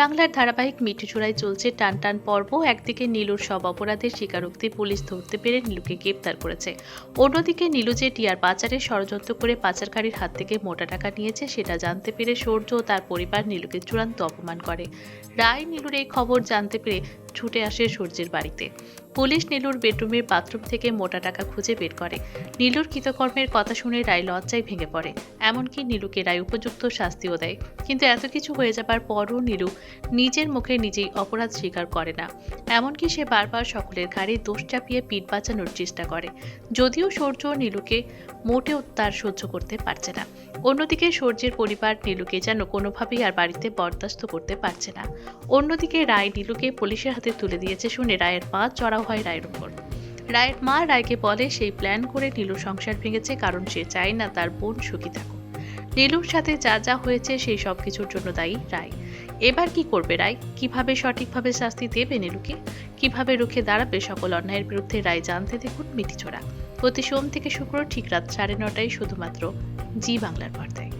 বাংলার ধারাবাহিক মিঠুচূড়ায় চলছে টান টান পর্ব। একদিকে নীলুর সব অপরাধের স্বীকারোক্তি পুলিশ ধরতে পেরে নীলুকে গ্রেপ্তার করেছে। অন্যদিকে নীলু যে টিয়ার পাচারে ষড়যন্ত্র করে পাচারকারীর হাত থেকে মোটা টাকা নিয়েছে, সেটা জানতে পেরে সৌর্য ও তার পরিবার নীলুকে চূড়ান্ত অপমান করে। রায় নীলুর এই খবর জানতে পেরে ছুটে আসে সূর্যের বাড়িতে। পুলিশ নীলুর বেডরুমের বাথরুম থেকে মোটা টাকা খুঁজে বের করে। নীলুর কৃতকর্মের কথা শুনে রায় লজ্জায় ভেঙে পড়ে। এমনকি নীলুকে রায় উপযুক্ত শাস্তিও দেয়। কিন্তু এত কিছু হয়ে যাবার পরও নীলু নিজের মুখে নিজেই অপরাধ স্বীকার করে না। এমনকি সে বারবার সকলের ঘাড়ে দোষ চাপিয়ে পিঠ বাঁচানোর চেষ্টা করে। যদিও সূর্য নীলুকে মোটেও তার সহ্য করতে পারছে না। অন্যদিকে সূর্যের পরিবার নীলুকে যেন কোনোভাবেই আর বাড়িতে বরদাস্ত করতে পারছে না। অন্যদিকে রায় নীলুকে পুলিশের হাতে তুলে দিয়েছে শুনে রায়ের পা চড়াও হয় রায়ের উপর। রায়ের মা রায়কে বলে, সেই প্ল্যান করে নীলুর সংসার ভেঙেছে, কারণ সে চায় না তার বোন সুখী থাকুক। নীলুর সাথে যা যা হয়েছে, সেই সব কিছুর জন্য দায়ী রায়। এবার কি করবে রায়? কীভাবে সঠিকভাবে শাস্তি দেবে নীলুকে? কীভাবে রুখে দাঁড়াবে সকল অন্যায়ের বিরুদ্ধে রায় জানতে দেখুন মিঠিছড়া। প্রতি সোম থেকে শুক্র ঠিক রাত সাড়ে নটায় শুধুমাত্র জি বাংলার পর্দায়